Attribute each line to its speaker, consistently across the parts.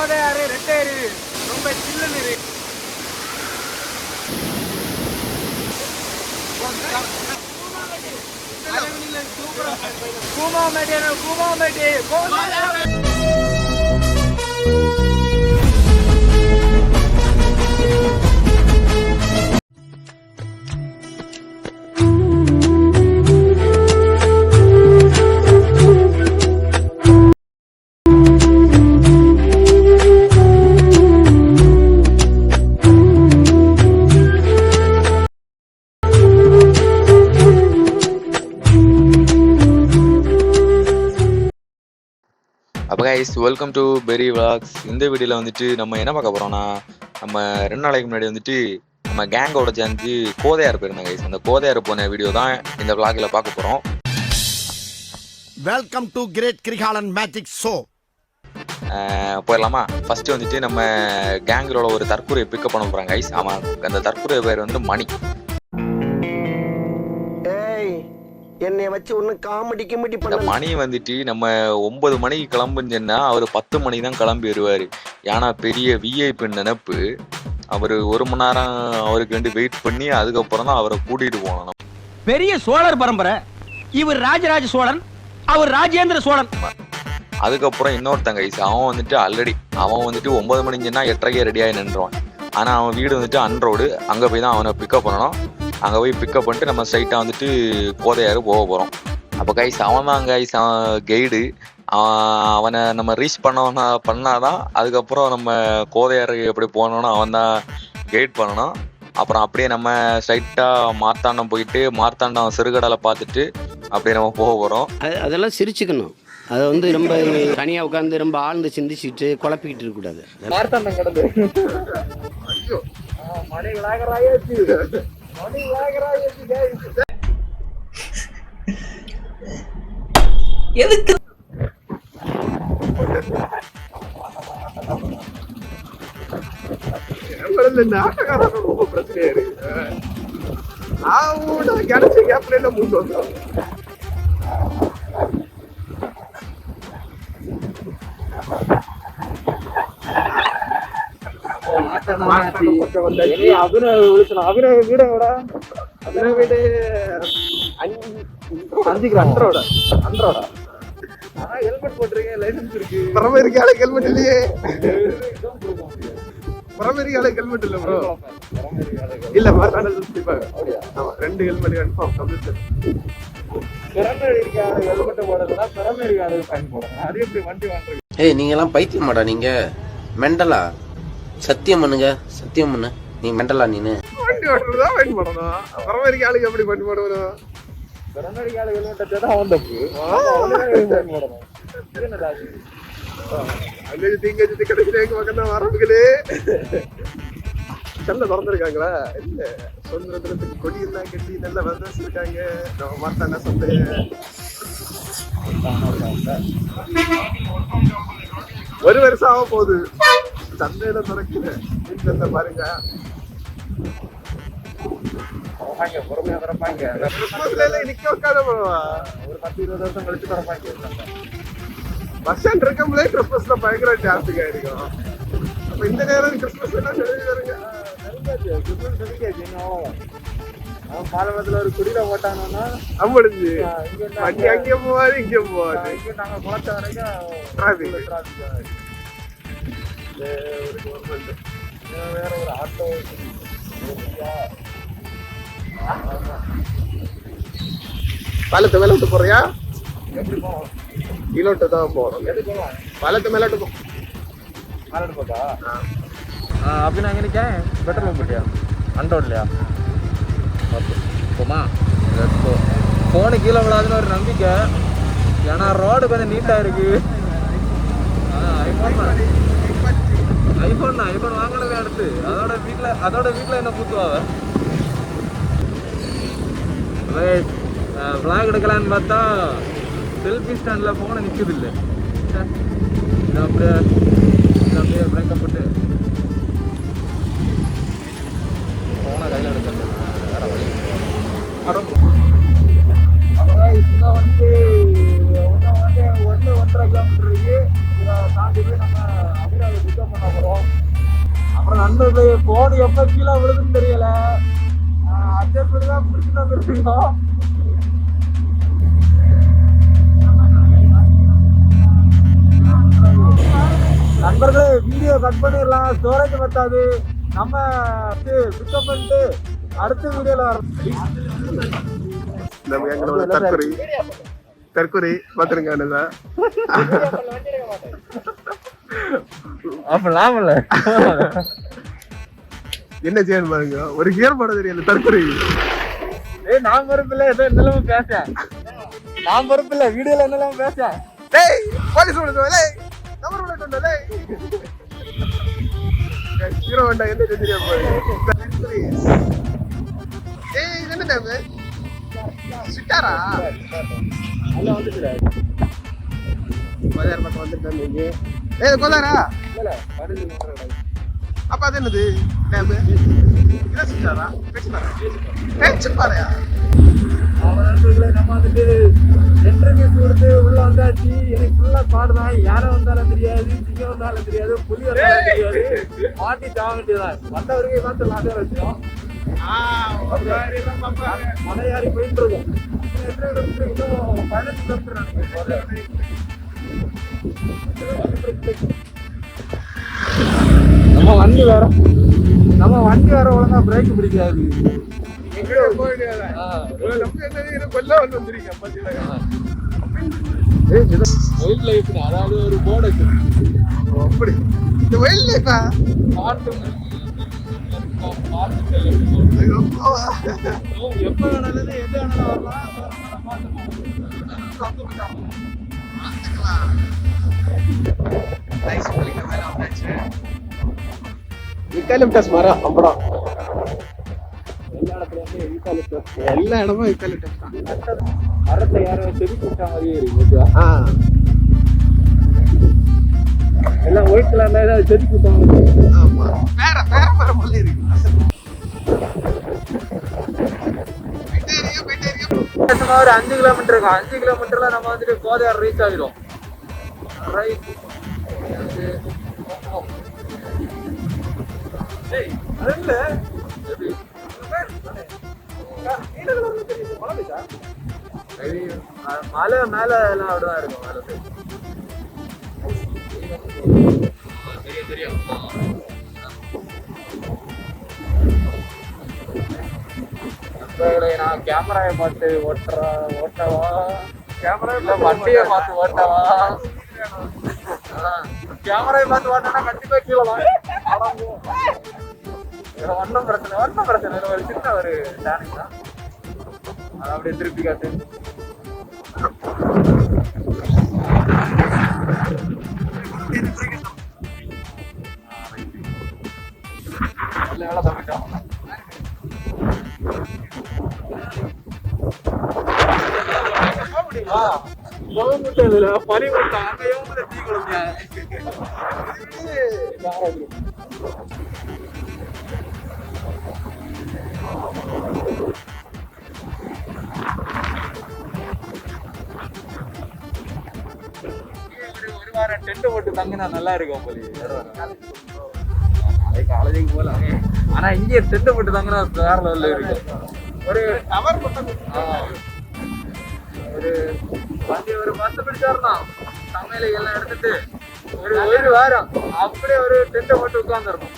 Speaker 1: கோதையாறு ரெட்டையாறு ரொம்ப சில்லுன்னு இருக்கு. கூமாமேட்டி கூமாமேட்டி
Speaker 2: guys welcome to Peri vlogs. இந்த வீடியோவில் வந்துட்டு நம்ம என்ன பார்க்க போகிறோம்னா நம்ம ரெண்டு நாளைக்கு முன்னாடி வந்துட்டு நம்ம கேங்கோட சேர்ந்து கோதையார் போயிருந்தோம் கைஸ் அந்த கோதையார் போன வீடியோ தான் இந்த vlogல பார்க்க போகிறோம்
Speaker 3: welcome to great Kirikalan magic show
Speaker 2: போயிடலாமா? ஃபர்ஸ்ட் வந்துட்டு நம்ம கேங்கரோட ஒரு தற்கொலையை பிக்கப் பண்ண போகிறாங்க கைஸ் ஆமாம் அந்த தற்கொலை பேர் வந்து மணி.
Speaker 4: என்னை வச்சு ஒன்னும் காமெடி கிமெடி பண்ண
Speaker 2: மணி வந்துட்டு நம்ம ஒன்பது மணிக்கு கிளம்புன்னு சொன்னா அவர் பத்து மணிக்கு தான் கிளம்பி வருவார் ஏன்னா பெரிய விஐபி நினைப்பு. அவர் ஒரு மணி நேரம் அவருக்கு வேண்டி வெயிட் பண்ணி அதுக்கப்புறம் தான் அவரை கூட்டிட்டு போனோம்
Speaker 5: பெரிய சோழர் பரம்பரை. இவர் ராஜராஜ சோழன் அவர் ராஜேந்திர சோழன்.
Speaker 2: அதுக்கப்புறம் இன்னொருத்தங்க ஐஸ் அவன் வந்துட்டு ஆல்ரெடி அவன் வந்துட்டு ஒன்பது மணிக்கு சொன்னா எட்டரைக்கே ரெடியாகி நின்றுவான். ஆனால் அவன் வீடு வந்துட்டு அன்ரோடு அங்கே போய் தான் அவனை பிக்கப் பண்ணணும். அங்கே போய் பிக்கப் பண்ணிட்டு நம்ம ஸ்ட்ரைட்டாக வந்துட்டு கோதையாறு போக போகிறோம் அப்போ கைஸ் அவன் தான் கைஸ் கைடு அவனை நம்ம ரீச் பண்ணவனா பண்ணாதான் அதுக்கப்புறம் நம்ம கோதையாறு எப்படி போனோம்னா அவன் தான் கைட் பண்ணணும். அப்புறம் அப்படியே நம்ம ஸ்ட்ரைட்டாக மார்த்தாண்டம் போயிட்டு மார்த்தாண்டம் சிறுகடலை பார்த்துட்டு அப்படியே நம்ம போக போகிறோம்
Speaker 6: அது- அதெல்லாம் சிரிச்சுக்கணும். அதை வந்து ரொம்ப தனியாக உட்காந்து ரொம்ப ஆழ்ந்து சிந்திச்சுட்டு குழப்பிக்கிட்டு இருக்கக்கூடாது.
Speaker 1: மார்த்தாண்டம் கடந்து. எதுக்கு? மணி
Speaker 7: ரொம்ப பிரச்சனையா இருக்கு. நான் கிடைச்ச கேப்ல எல்லாம் முன் வந்தோம்?
Speaker 1: ஏய், அபினவ் விழுத்தணும். அபினவ் வீட அஞ்சு அன்றோட அன்றோட ஆனா ஹெல்மெட் போட்டிருக்கேன் லைசன்ஸ் இருக்கு
Speaker 7: பரமரிக்கு ஆளுக்கு ஹெல்மெட் இல்லையே பரமரிக்கு ஆளுக்கு ஹெல்மெட் இல்ல ப்ரோ இல்ல சுத்திப்பாங்க ஆமா ரெண்டு ஹெல்மெட் கன்ஃபார்ம்
Speaker 1: இருக்காது ஹெல்மெட் திறமை இருக்காது ஃபைன் அது எப்படி வண்டி வாங்குறது?
Speaker 8: ஏய் நீங்கெல்லாம் பைத்தியமாடா நீங்க. மெண்டலா? சத்தியம் பண்ணுங்க சத்தியம் பண்ணு. நீ மெண்டலா நீனு.
Speaker 7: வண்டி ஓட்டுறது ஃபைன் பண்ணணும் பரமரிக்கு ஆளுக்கு எப்படி பண்ணி போடுவோம் செல்ல திறந்துருக்காங்களா? இல்ல சுதந்திர தினத்துக்கு கொடி எல்லாம் கட்டி நல்ல வந்து இருக்காங்க நம்ம மாட்டான சந்தை ஒரு வருஷம் ஆக போகுது சந்தையில திறக்கல வீட்டுல பாருங்க.
Speaker 1: பொறுமையா திறப்பாங்க.
Speaker 7: நிக்க உட்காத போவா
Speaker 1: ஒரு பத்து இருபது வருஷம் கழிச்சு திறப்பாங்க.
Speaker 7: பஸ் ஸ்டாண்ட் இருக்கும்போதே கிறிஸ்மஸ்ல பயங்கர டிராபிக் ஆயிருக்கும் அப்ப இந்த நேரம் கிறிஸ்மஸ் எல்லாம் சொல்லி வருங்க
Speaker 1: அவன் பாலமரத்துல ஒரு குடியில போட்டாங்கன்னா இருந்து
Speaker 7: வண்டி அங்கே போவாது இங்கே
Speaker 1: இங்க நாங்க குளத்த வரைக்கும்
Speaker 7: Traffic.
Speaker 1: டிராபிக் வேற ஒரு ஆட்டோ
Speaker 7: பாலத்தை மேலோட்டு போறியா?
Speaker 1: எப்படி போவோம்
Speaker 7: கீழோட்டு தான்
Speaker 1: போவோம்
Speaker 7: பாலத்தை மேலோட்டு போ.
Speaker 1: மாரடு போட்டா? அப்படி நான் எங்கே பெட்ரோல் பம்ப் இல்லையா அண்டோட் இல்லையா ஓகே போமா ஃபோனு கீழே விழாதுன்னு ஒரு நம்பிக்கை. ஏன்னா ரோடு கொஞ்சம் நீட்டாக இருக்கு. ஐஃபோன் ஐஃபோன் தான் ஐஃபோன் வாங்கினது அடுத்து அதோட வீட்டில் அதோட வீட்டில் என்ன பூத்துவாங்க? விளாக் எடுக்கலான்னு பார்த்தா செல்ஃபி ஸ்டாண்டில் ஃபோனை நிற்குது இல்லை அப்படியே அப்படியே பிரேக்கப் போட்டு ஃபோனை கையில் எடுக்கிறது வேற வழி இன்னும் வந்து வந்து ஒன்று ஒன்றரை கிலோமீட்டர் இருக்கு. இதை தாண்டி போய் நம்ம அபிராமி பிக்கப் பண்ண போகிறோம் அப்புறம் நண்பர்களே போன் எப்போ கீழே விழுதுன்னு தெரியல. அட்ஜஸ்ட் பண்ணி தான் பிடிச்சிட்டு வந்துருக்கோம் நண்பர்களே வீடியோ கட் பண்ணிடலாம். ஸ்டோரேஜ் பத்தாது. நம்ம பிக்கப் பண்ணிட்டு அடுத்த வீடியோல
Speaker 7: நம்ம எங்களோட தற்கொலை தற்கொலை பாத்துருங்க அண்ணா
Speaker 1: அப்ப லாபம்ல
Speaker 7: என்ன செய்யணும் பாருங்க. ஒரு கியர் போட தெரியல தற்கொலை.
Speaker 1: ஏய் நான் பொறுப்பில்ல ஏதோ என்னெல்லாம பேச. நான் பொறுப்பில்ல வீடியோல என்னெல்லாம பேச.
Speaker 7: டேய் போலீஸ் விடுங்க டேய் நம்பர் விட்டு டேய் ஹீரோ வேண்டா என்ன ஏய் இது என்ன டேம் சிட்டாரா? பஜார் பக்கம் ஏய் கோதாரா அப்ப அது என்னது? டேம். பேச்சு பாறையா
Speaker 1: நம்ம வந்துட்டு என்ட்ரன்ஸ் கொடுத்து உள்ள வந்தாச்சு. எனக்கு ஃபுல்லா காடு தான் யாரை வந்தாலும் தெரியாது சிங்கம் வந்தாலும் தெரியாது புலி வந்தாலும் தெரியாது. மாட்டி தாவ வேண்டியதான் வந்தவருக்கு பார்த்து லாக வச்சோம் மலையாரி போயிட்டு இருக்கோம். இன்னும் பதினஞ்சு நம்ம வண்டி வேற. நம்ம வண்டி வேற ஒழுங்கா பிரேக் பிடிக்காது. ஒயில்ட் லைஃப் அதாவது ஒரு போர்டு
Speaker 7: அப்படி. இந்த வயல் லைஃபா
Speaker 1: பாட்டு எப்ப வேணாலும் எது வேணாலும் வரலாம்.
Speaker 7: யூக்காலிப்டஸ் மரம் அப்புறம் எல்லா இடமும் யூக்காலிப்டஸ் தான்.
Speaker 1: மரத்தை யாரோ செடி போட்டா மாதிரியே இருக்கு
Speaker 7: ஆ.
Speaker 1: எல்லாம் ஒயிட் கலர்ல ஏதாவது செடி போட்டாங்க
Speaker 7: ஆமா. வேற வேற மரம் போல இருக்கு.
Speaker 1: ஒரு அஞ்சு கிலோமீட்டர் இருக்கும். அஞ்சு கிலோமீட்டர்ல நம்ம வந்துட்டு கோதையார் ரீச் ஆகிடும் ரைட் மலை மேல எல்லாம் அப்படிதான் இருக்கும் மேல side. தெரியும் தெரியும் நான் கேமராவை பார்த்து ஓட்டுறா ஓட்டவா கேமரா இல்ல வண்டியை பார்த்து ஓட்டவா கேமராவை பார்த்து ஓட்டினா கண்டிப்பா கீழே ஒன்றும் பிரச்சனை ஒன்றும் பிரச்சனை இல்லை. ஒரு சின்ன ஒரு டேனிங் தான். அதை அப்படியே திருப்பி காட்டு. நல்ல வேலை தப்பிட்டோம் போக முடியுமா? போக முடியாதுல, பனி மூட்டம், அங்க டீ குடிக்க? ஒரு வாரம் டென்ட் போட்டு தங்கினா நல்லா இருக்கும் போலி நாளைக்கு காலேஜுக்கு போலாம் ஆனா இங்கே டென்ட் போட்டு தங்கினா வேற லெவல்ல இருக்கும் ஒரு டவர் மட்டும் ஒரு வண்டி ஒரு மாசம் பிடிச்சாருனா சமையல எல்லாம் எடுத்துட்டு ஒரு ஒரு வாரம் அப்படியே ஒரு டென்ட்டை போட்டு உட்காந்துருக்கும்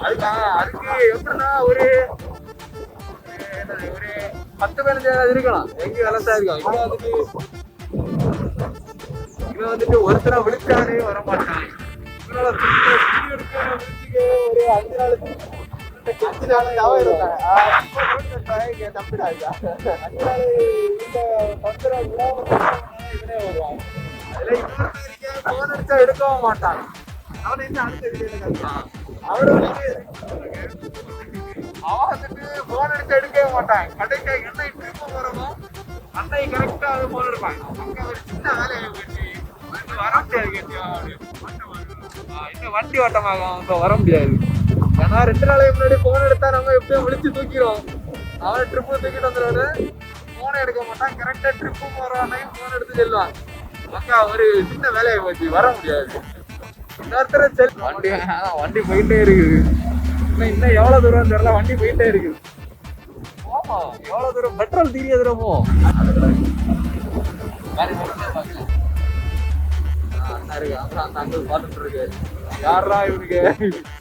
Speaker 1: அதுக்கு அதுக்கு எப்படின்னா ஒரு ஒரு பத்து பதினஞ்சு இருக்கலாம். எங்க விவசாயம் இருக்கும் இங்க வந்துட்டு இவன் வந்துட்டு ஒருத்தரை விழிச்சானே வர மாட்டான் இவனால நாள் இருந்தாங்க பத்திரம் போன் அடிச்சா எடுக்கவும் மாட்டான் அவன் என்ன அடுத்த வீடியோ அவரு அவன் வந்துட்டு போன் எடுக்கவே மாட்டான் கடைக்கு என்ன திரும்ப போறோமோ அன்னை கரெக்டா அது போன் எடுப்பான் அங்க ஒரு சின்ன வேலையை கட்டி வந்து வர கேட்டியா இன்னும் வண்டி ஓட்டமாகும் இப்ப வர முடியாது. ஏன்னா ரெண்டு நாளைக்கு முன்னாடி போன் எடுத்தா நம்ம எப்படியும் விழிச்சு தூக்கிடுவோம். அவன் ட்ரிப்பு தூக்கிட்டு வந்துருவாரு. போனை எடுக்க மாட்டான். கரெக்டா ட்ரிப்பு போறானே போன் எடுத்து செல்வான் அக்கா ஒரு சின்ன வேலையை போச்சு. வர முடியாது. இன்னொருத்தர செல் வண்டி வண்டி போயிட்டே இருக்குது. இன்னும் இன்னும் எவ்வளவு தூரம் தெரியல. வண்டி போயிட்டே இருக்குது. ஆமா. எவ்வளவு தூரம்? பெட்ரோல் தீரிய தூரமோ வேற இருக்கு. அப்புறம் அந்த அங்கிள் பார்த்துட்டு இருக்கு யாரா இவனுக்கு?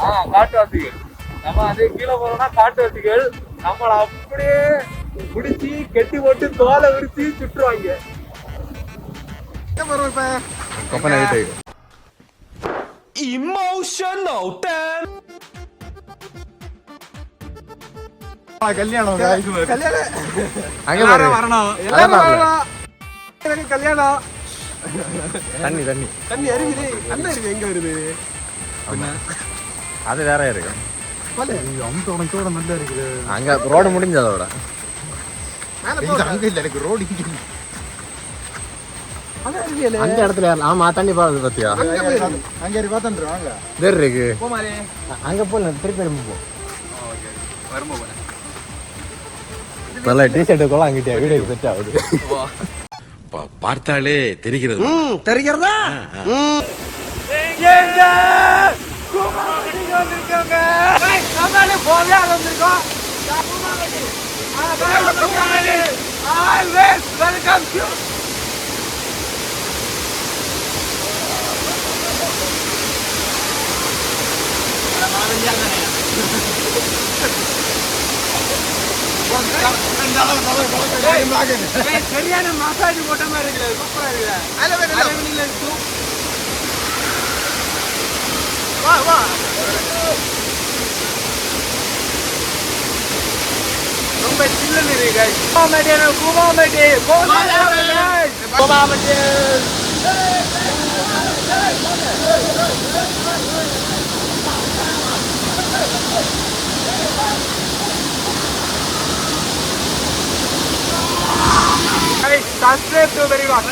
Speaker 1: ஆ காட்டுவாசிகள் நம்ம அது கீழே போறோம்னா காட்டுவாசிகள் நம்மள அப்படியே பிடிச்சி கெட்டி போட்டு தோலை விரிச்சு கொப்பனை விட்டு கல்யாணம். அங்க வரணும். எல்லாரும் வரணும். எனக்கு கல்யாணம். தண்ணி தண்ணி.
Speaker 7: தண்ணி அருவிது அந்த அருவி எங்க வருது?
Speaker 1: அது வேற இருக்கு. அங்க ரோடு முடிஞ்சதோட.
Speaker 7: எனக்கு ரோடு
Speaker 1: அந்த இடத்துல ஆமா தண்ணி பத்தியா?
Speaker 7: அங்க இருக்கு.
Speaker 1: இருக்கு போல திருப்பி எடுத்து போ. நல்ல டிஷர்ட் கூட அங்கிட்டே வீடியோ செட் ஆகுது.
Speaker 3: பார்த்தாலே தெரிகிறது.
Speaker 4: தெரிகிறதா?
Speaker 1: சரியான மசாஜ் போட்ட மாதிரி இருக்குது சூப்பரா இருக்குது ரொம்ப சில்லுன்னு இருக்கு கோமாமேடி கோமாமேடி கோமாமேடி சப்ஸ்கிரைப் டு வெரி வாட்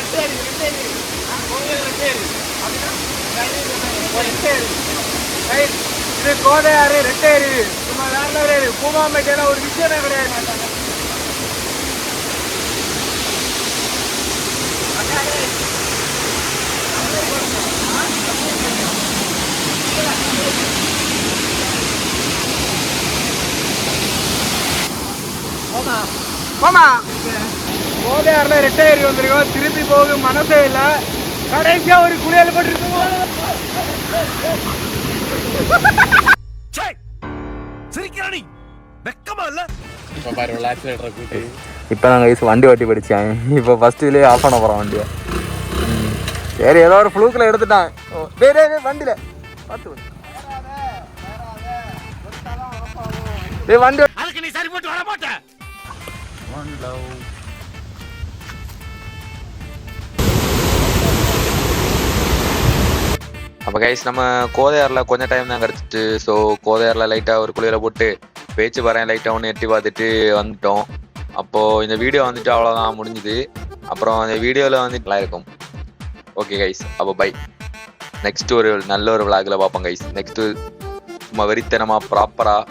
Speaker 1: இது கோதையாறு ரெட்டேரி சும்மா வேற கிடையாது. பூமாம்பேட்டையில ஒரு விஷயமே கிடையாது. போமா. கோதையாறுல ரெட்டையரி வந்திருக்கோம். திருப்பி போக மனசே இல்ல. கடைசியா ஒரு குளியல் போட்டுருக்கோம் இப்போ நான் வயசு வண்டி ஓட்டி படித்தேன் இப்போ ஃபர்ஸ்ட் இதுலேயே ஆஃப் பண்ண போகிறோம் வண்டியை. சரி ஏதோ ஒரு ஃப்ளூக்கில் எடுத்துட்டான். டேய், வண்டியில. பார்த்து டேய் வண்டி
Speaker 3: அதுக்கு நீ சரிப்பட்டு வர மாட்ட
Speaker 2: அப்போ கைஸ் நம்ம கோதையாரில் கொஞ்சம் டைம் தான் கிடச்சிட்டு ஸோ கோதையாரில் லைட்டாக ஒரு குளியலை போட்டு பேச்சு வரேன் லைட்டாக ஒன்று எட்டி பார்த்துட்டு வந்துட்டோம். அப்போது இந்த வீடியோ வந்துட்டு அவ்வளோதான் முடிஞ்சுது. அப்புறம் அந்த வீடியோவில் வந்து நல்லா இருக்கும். ஓகே கைஸ் அப்போ பை நெக்ஸ்ட் ஒரு நல்ல ஒரு விளாகில் பார்ப்போம் கைஸ் நெக்ஸ்ட்டு சும்மா வெறித்தனமாக ப்ராப்பராக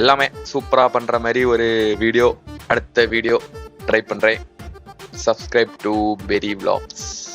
Speaker 2: எல்லாமே சூப்பராக பண்ணுற மாதிரி ஒரு வீடியோ அடுத்த வீடியோ ட்ரை பண்ணுறேன் சப்ஸ்கிரைப் டு பெரி vlogs.